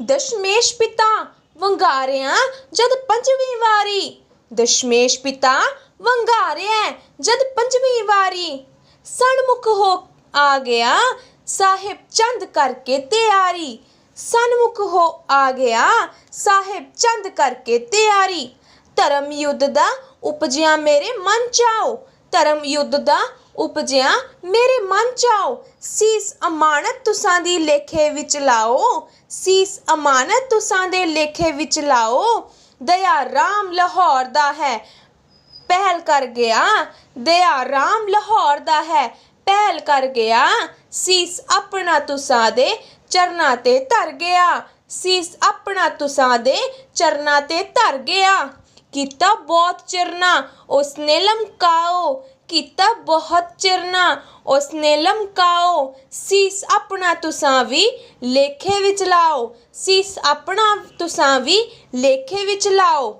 ਦਸ਼ਮੇਸ਼ ਪਿਤਾ ਵੰਗਾਰਿਆ ਜਦ ਪੰਜਵੀਂ ਵਾਰੀ। ਦਸ਼ਮੇਸ਼ ਪਿਤਾ ਵੰਗਾਰਿਆ ਜਦ ਪੰਜਵੀਂ ਵਾਰੀ। ਸਨਮੁਖ ਹੋ ਆ ਗਿਆ ਸਾਹਿਬ ਚੰਦ ਕਰਕੇ ਤਿਆਰੀ। ਸਨਮੁਖ ਹੋ ਆ ਗਿਆ ਸਾਹਿਬ ਚੰਦ ਕਰਕੇ ਤਿਆਰੀ। ਧਰਮ ਯੁੱਧ ਦਾ ਉਪਜਿਆ ਮੇਰੇ ਮਨ ਚਾਓ। ਧਰਮ ਯੁੱਧ ਦਾ ਉਪਜਿਆ, ਮੇਰੇ ਮਨ ਚਾਓ ਸੀਸ ਅਮਾਨਤ ਤੁਸਾਂ ਦੀ ਲੇਖੇ ਵਿੱਚ ਲਾਓ। ਸੀਸ ਅਮਾਨਤ ਤੁਸਾਂ ਦੇ ਲੇਖੇ ਵਿੱਚ ਲਾਓ। ਦਇਆ ਰਾਮ ਲਾਹੌਰ ਦਾ ਹੈ, ਪਹਿਲ ਕਰ ਗਿਆ। ਦਇਆ ਰਾਮ ਲਾਹੌਰ ਦਾ ਹੈ, ਪਹਿਲ ਕਰ ਗਿਆ। ਸੀਸ ਆਪਣਾ ਤੁਸਾਂ ਦੇ ਚਰਨਾਂ ਤੇ ਧਰ ਗਿਆ। ਸੀਸ ਆਪਣਾ ਤੁਸਾਂ ਦੇ ਚਰਨਾਂ ਤੇ ਧਰ ਗਿਆ। ਕੀਤਾ ਬਹੁਤ ਚਰਨਾ, ਉਸਨੇ ਲਮਕਾਓ। ਕੀਤਾ ਬਹੁਤ ਚਰਨਾ ਉਸਨੇ ਲਮਕਾਓ, ਸੀਸ ਆਪਣਾ ਤੁਸਾਂ ਵੀ ਲੇਖੇ ਵਿੱਚ ਲਾਓ। ਸੀਸ ਆਪਣਾ ਤੁਸਾਂ ਵੀ ਲੇਖੇ ਵਿੱਚ ਲਾਓ।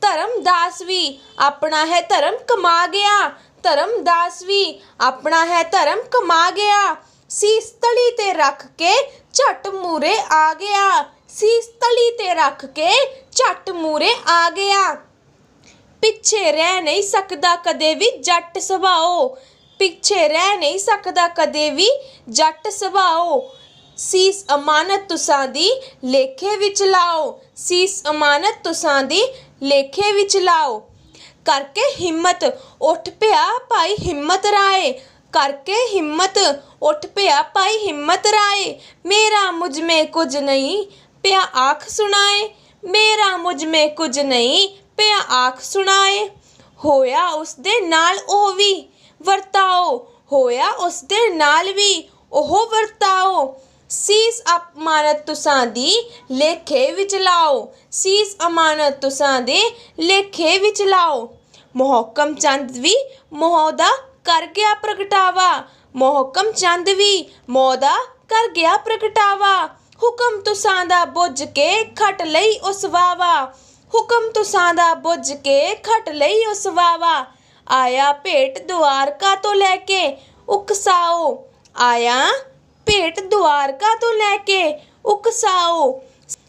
ਧਰਮਦਾਸ ਵੀ ਆਪਣਾ ਹੈ ਧਰਮ ਕਮਾ ਗਿਆ। ਧਰਮਦਾਸ ਵੀ ਆਪਣਾ ਹੈ ਧਰਮ ਕਮਾ ਗਿਆ। ਸੀਸ ਤਲੀ ਤੇ ਰੱਖ ਕੇ ਝਟ ਮੂਰੇ ਆ ਗਿਆ। ਸੀਸ ਤਲੀ ਤੇ ਰੱਖ ਕੇ ਝਟ ਮੂਰੇ ਆ ਗਿਆ। ਪਿੱਛੇ ਰਹਿ ਨਹੀਂ ਸਕਦਾ ਕਦੇ ਵੀ ਜੱਟ ਸੁਭਾਓ। ਪਿੱਛੇ ਰਹਿ ਨਹੀਂ ਸਕਦਾ ਕਦੇ ਵੀ ਜੱਟ ਸੁਭਾਓ। ਸੀਸ ਅਮਾਨਤ ਤੁਸਾਂ ਦੀ ਲੇਖੇ ਵਿੱਚ ਲਾਓ। ਸੀਸ ਅਮਾਨਤ ਤੁਸਾਂ ਦੀ ਲੇਖੇ ਵਿੱਚ ਲਾਓ। ਕਰਕੇ ਹਿੰਮਤ ਉੱਠ ਪਿਆ ਭਾਈ ਹਿੰਮਤ ਰਾਏ। ਕਰਕੇ ਹਿੰਮਤ ਉੱਠ ਪਿਆ ਭਾਈ ਹਿੰਮਤ ਰਾਏ। ਮੇਰਾ ਮੁਝ ਮੇ ਕੁਝ ਨਹੀਂ ਪਿਆ ਆਖ ਸੁਣਾਏ। ਮੇਰਾ ਮੁਝ ਮੇ ਕੁਝ ਨਹੀਂ ਪਿਆ ਆਖ ਸੁਣਾਏ, ਹੋਇਆ ਉਸ ਦੇ ਨਾਲ ਉਹ ਵੀ ਵਰਤਾਓ, ਹੋਇਆ ਉਸ ਦੇ ਨਾਲ ਵੀ ਉਹ ਵਰਤਾਓ। ਸੀਸ ਅਮਾਨਤ ਤੁਸਾਂ ਦੀ ਲੇਖੇ ਵਿੱਚ ਲਾਓ, ਸੀਸ ਅਮਾਨਤ ਤੁਸਾਂ ਦੇ ਲੇਖੇ ਵਿੱਚ ਲਾਓ। ਮੋਹਕਮ ਚੰਦ ਵੀ ਮੋਹ ਦਾ ਕਰ ਗਿਆ ਪ੍ਰਗਟਾਵਾ, ਮੋਹਕਮ ਚੰਦ ਵੀ ਮੋਹ ਦਾ ਕਰ ਗਿਆ ਪ੍ਰਗਟਾਵਾ। ਹੁਕਮ ਤੁਸਾਂ ਦਾ ਬੁੱਝ ਕੇ ਖਟ ਲਈ ਉਸ ਵਾਵਾ ਹੁਕਮ ਤੁਸਾਂ ਦਾ ਬੁੱਝ ਕੇ ਖਟ ਲਈ ਉਸ ਵਾਵਾ। ਆਇਆ ਭੇਟ ਦੁਆਰਕਾ ਤੋਂ ਲੈ ਕੇ, ਉਕਸਾਓ। ਆਇਆ ਭੇਟ ਦੁਆਰਕਾ ਤੋਂ ਲੈ ਕੇ, ਉਕਸਾਓ।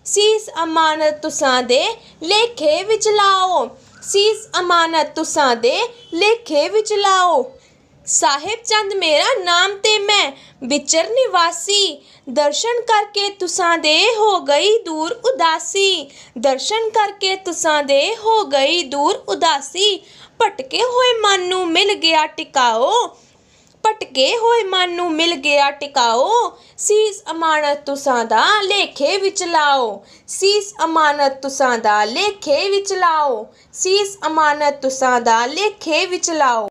ਸੀਸ ਅਮਾਨਤ ਤੁਸਾਂ ਦੇ ਲੇਖੇ ਵਿੱਚ ਲਾਓ। ਸੀਸ ਅਮਾਨਤ ਤੁਸਾਂ ਦੇ ਲੇਖੇ ਵਿੱਚ ਲਾਓ। ਸਾਹਿਬ ਚੰਦ, ਮੇਰਾ ਨਾਮ ਤੇ ਮੈਂ ਵਿਚਰ ਨਿਵਾਸੀ। ਦਰਸ਼ਨ ਕਰਕੇ ਤੁਸਾਂ ਦੇ ਹੋ ਗਈ ਦੂਰ ਉਦਾਸੀ। ਦਰਸ਼ਨ ਕਰਕੇ ਤੁਸਾਂ ਦੇ ਹੋ ਗਈ ਦੂਰ ਉਦਾਸੀ। ਭਟਕੇ ਹੋਏ ਮਨ ਨੂੰ ਮਿਲ ਗਿਆ ਟਿਕਾਓ। ਭਟਕੇ ਹੋਏ ਮਨ ਨੂੰ ਮਿਲ ਗਿਆ ਟਿਕਾਓ। ਸੀਸ ਅਮਾਨਤ ਤੁਸਾਂ ਦਾ ਲੇਖੇ ਵਿੱਚ ਲਾਓ। ਸੀਸ ਅਮਾਨਤ ਤੁਸਾਂ ਦਾ ਲੇਖੇ ਵਿੱਚ ਲਾਓ। ਸੀਸ ਅਮਾਨਤ ਤੁਸਾਂ ਦਾ ਲੇਖੇ ਵਿੱਚ ਲਾਓ।